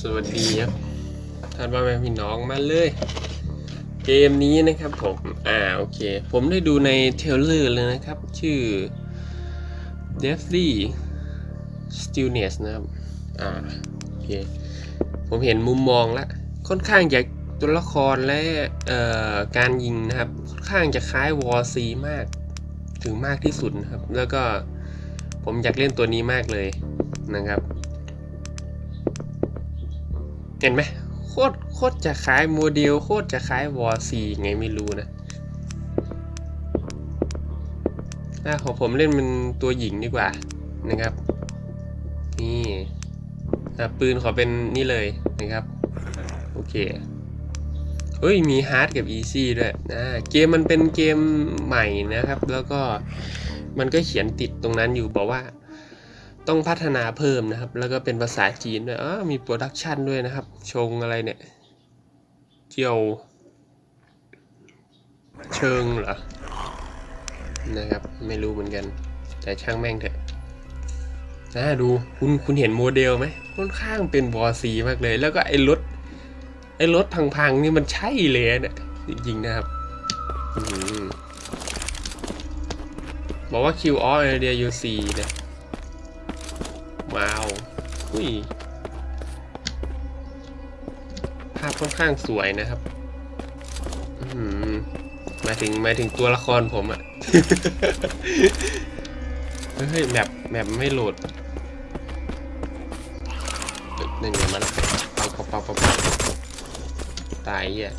สวัสดีครับท่านพ่อแม่พี่น้องมาเลย เกมนี้นะครับผม อ่าโอเค ผมได้ดูในเทลเลอร์เลยนะครับ ชื่อ Deathly Stillness นะครับ อ่าโอเค ผมเห็นมุมมองแล้วค่อนข้างจะตัวละครและเอ่อการยิงนะครับ ค่อนข้างจะคล้ายวอร์ซีมาก ถึงมากที่สุดนะครับ แล้วก็ผมอยากเล่นตัวนี้มากเลยนะครับ เห็นไหมโคตรโคตรจะคล้ายโมเดล โคตรจะคล้ายวอร์ซีไงไม่รู้นะอะของผมเล่นเป็นตัวหญิงดีกว่านะครับ นี่ปืนขอเป็นนี่เลยนะครับ โอเคเฮ้ย มีฮาร์ดกับอีซี่ด้วยนะเกมมันเป็นเกมใหม่นะครับ แล้วก็มันก็เขียนติดตรงนั้นอยู่บอกว่า ต้องพัฒนาเพิ่มนะครับ แล้วก็เป็นภาษาจีนด้วยอ๋อมีโปรดักชันด้วยนะครับ ชงอะไรเนี่ย เจียว เชิงเหรอ นะครับ ไม่รู้เหมือนกัน แต่ช่างแม่งเถอะนะดูคุณคุณเห็นโมเดลไหมค่อนข้างเป็นวอซีมากเลย แล้วก็ไอ้รถ ไอ้รถพังๆนี่มันใช่เลยเนี่ยจริงๆนะครับอบอกว่า Q all area you see เนี่ย ว้าวอุ้ย ภาพค่อนข้างสวยนะครับอือหือหมายถึงหมายถึงตัวละครผมอะเฮ้ยแมปแมปไม่โหลดเอ้ยนี่ไงมันเอาเปาเปาเปาเปาตายอะ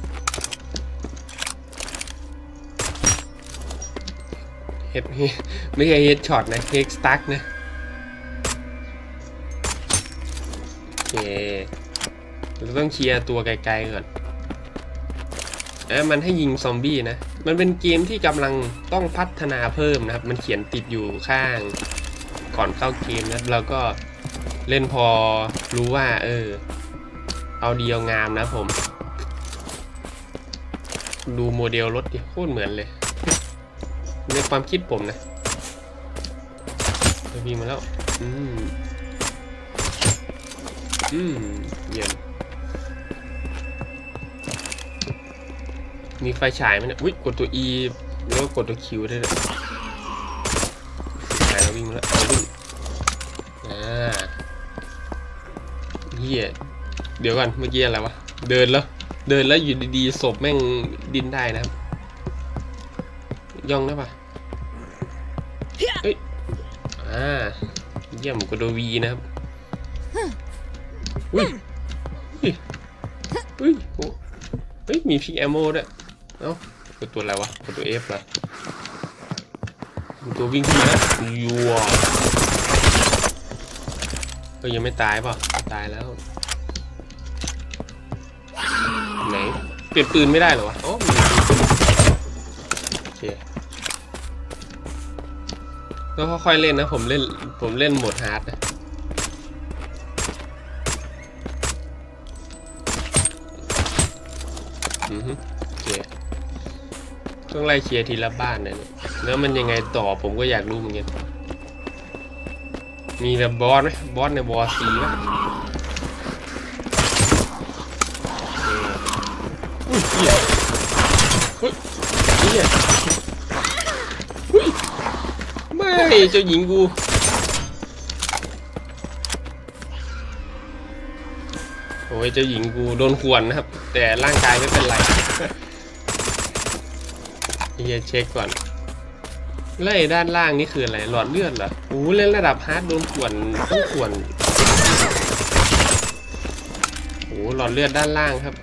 เฮ็ดไม่ใช่เฮ็ดช็อตนะเฮกสตั๊กนะ เคเราต้องเคลียร์ตัวไกลๆก่อนเอ้มันให้ยิงซอมบี้นะ มันเป็นเกมที่กำลังต้องพัฒนาเพิ่มนะครับ มันเขียนติดอยู่ข้างก่อนเข้าเกมนะแล้วก็เล่นพอรู้ว่า เออ เอาเดียวงามนะผม ดูโมเดลรถดิโคตรเหมือนเลย ในความคิดผมนะเฮ้ยวิ่งมาแล้ว อืม อืมเยี่ยมมีไฟฉายไหมเนี่ยอุ้ยกดตัว E แล้วกดตัว Q ได้เลยหายแล้ววิ่งแล้วเอาวิ่งอ่าเฮียเดี๋ยวก่อนเมื่อกี้อะไรวะ เดินแล้ว เดินแล้วอยู่ดีๆศพแม่งดินได้นะครับ ย่องได้ปะเอ้ย อ่า เยี่ยมกดตัว V นะครับ อุ้ยอุ้ยอุ้ยโอ้เฮ้ยมีพิกแอมโมด้วยเอ้ากดตัวอะไรวะกดตัว F เหรอมีตัววิ่งขึ้นมาแล้วยัวเฮ้ยยังไม่ตายเปล่ะตายแล้วไหนเปลี่ยนปืนไม่ได้เหรอวะโอ้มีปืนโอเคก็ค่อยๆเล่นนะผมเล่นผมเล่นโหมดฮาร์ดนะ ต้องไล่เคลียร์ทีละบ้านนะเนี่ยแล้วมันยังไงต่อผมก็อยากรู้เหมือนกันมีแต่บอสไหมบอสในบอสสีไหมอุ้ยเหี้ยเฮ้ยเหี้ยอุ้ยไม่เจ้าหญิงกูโอ้ยเจ้าหญิงกูโดนขวนนะครับ แต่ร่างกายไม่เป็นไร เฮียเช็คก่อนแล้วไอ้ด้านล่างนี่คืออะไร หลอดเลือดเหรอโอ้เล่นระดับฮาร์ดโดนข่วนต้องข่วนโอ้หลอดเลือดด้านล่างครับ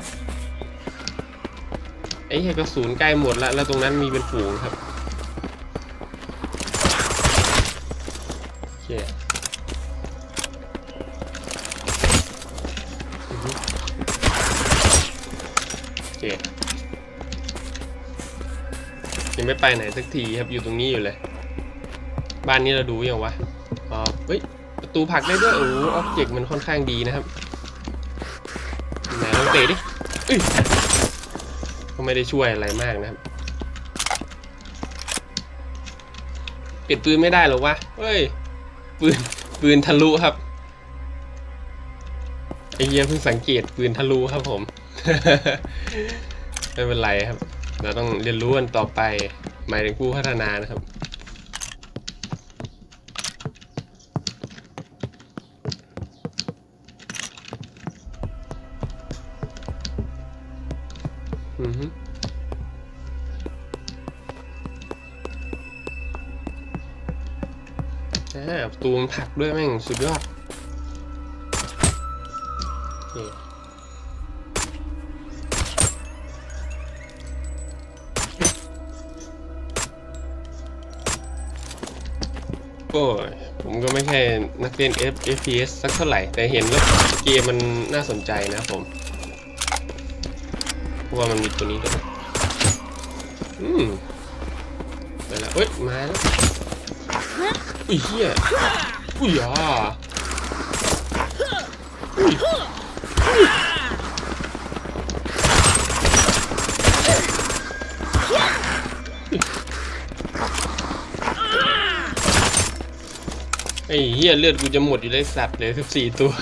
ไอ้เหี้ยกระสุนใกล้หมดแล้ว แล้วตรงนั้นมีเป็นฝูงครับโอเคโอเคยัง ไม่ไปไหนสักทีครับอยู่ตรงนี้อยู่เลย บ้านนี้เราดูยังวะอ๋อเฮ้ยประตูผักได้ด้วยโอ้ออบเจกต์มันค่อนข้างดีนะครับไหนลองเตะดิเอ้ยก็ไม่ได้ช่วยอะไรมากนะครับเปลี่ยนปืนไม่ได้หรอวะเฮ้ยปืนปืนทะลุครับไอเหี้ยเพิ่งสังเกตปืนทะลุครับผม ไม่เป็นไรครับ เราต้องเรียนรู้กันต่อไปหมายถึงผู้พัฒนานะครับ อือฮึอ่าประตูมันผักด้วยแม่งสุดยอดโอเคโอ้ยผมก็ไม่ใช่นักเล่น FPS สักเท่าไหร่ แต่เห็นว่าเกมมันน่าสนใจนะผมเพราะว่ามันมีตัวนี้ด้วยอืมไปแล้วเอ้ย มาแล้ว อุ้ยเฮียอุ้ยอะอุ้ย อ้เฮียเลือดกูจะหมดอยู่เลยสัตว์เหลยสิบสี่ตัว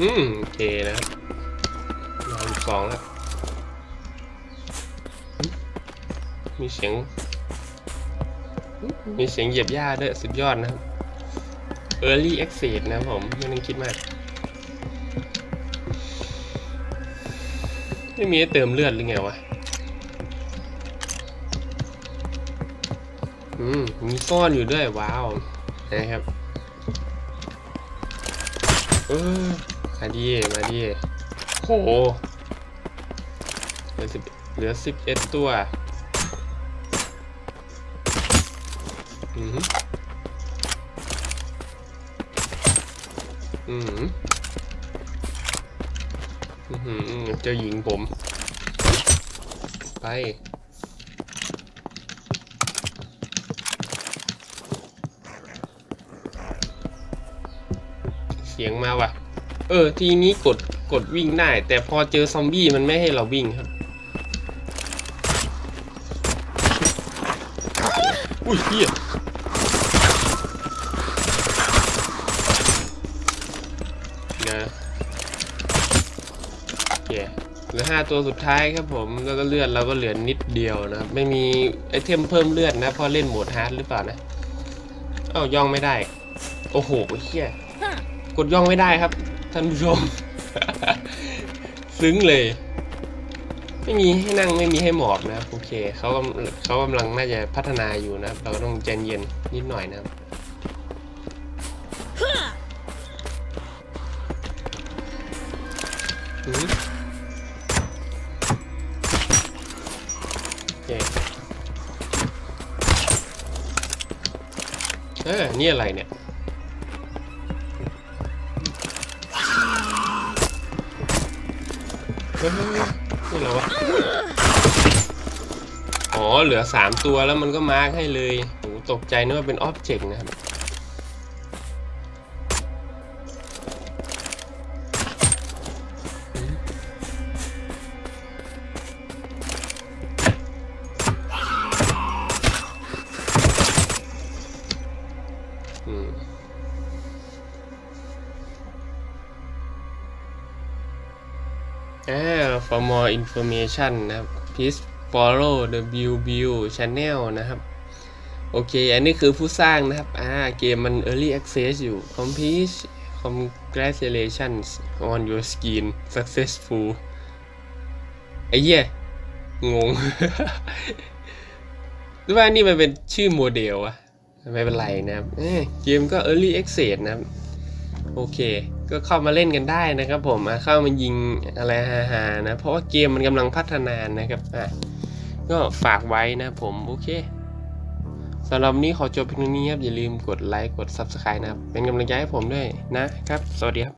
อืมโอเคนะครับรอบสองแล้ว มีเสียง มีเสียงเหยียบหญ้าด้วยสุดยอดนะครับ Early Access นะผม ไม่ต้องคิดมาก ไม่มีให้เติมเลือดหรือไงวะ อืม มีซ่อนอยู่ด้วย ว้าว นะครับ เออ มาดี มาดี โหเหลือสิบเหลือสิบเอ็ดตัว อืมอืม เจ้าหญิงผม ไป เสียงมาว่ะ เออ ทีนี้กดกดวิ่งได้ แต่พอเจอซอมบี้มันไม่ให้เราวิ่งครับ อุ้ยเฮีย 5 ตัวสุดท้ายครับผมแล้วก็เลือดเราก็เหลือนิดเดียวนะไม่มีไอเทมเพิ่มเลือดนะเพราะเล่นโหมดฮาร์ดหรือเปล่านะเอาย่องไม่ได้ โอ้โหเฮียกดย่องไม่ได้ครับ ท่านผู้ชม ซึ้งเลย ไม่มีให้นั่งไม่มีให้หมอบนะโอเคเขาเขากำลังน่าจะพัฒนาอยู่นะเราก็ต้องใจเย็นนิดหน่อยนะครับอื นี่อะไรเนี่ย นี่อะไรวะ อ๋อ เหลือสามตัวแล้วมันก็มาร์กให้เลยโหตกใจนึกว่าเป็นออบเจกต์นะครับ more information นะครับ please follow the Bill Bill channel นะครับ โอเค อันนี้คือผู้สร้างนะครับ อ่า เกมมัน early access อยู่ complete congratulations on your skin successful ไอ้เหี้ย งงหรือว่านี่มันเป็นชื่อโมเดลอะไม่เป็นไรนะครับเเกมก็ early access นะครับ โอเค ก็เข้ามาเล่นกันได้นะครับผมเข้ามายิงอะไรฮาๆนะ เพราะว่าเกมมันกำลังพัฒนานะครับอะก็ฝากไว้นะผม โอเคสำหรับวันนี้ขอจบเพียงเท่านี้ครับ อย่าลืมกดไลค์ กด Subscribe นะครับ เป็นกำลังใจให้ผมด้วยนะครับ สวัสดีครับ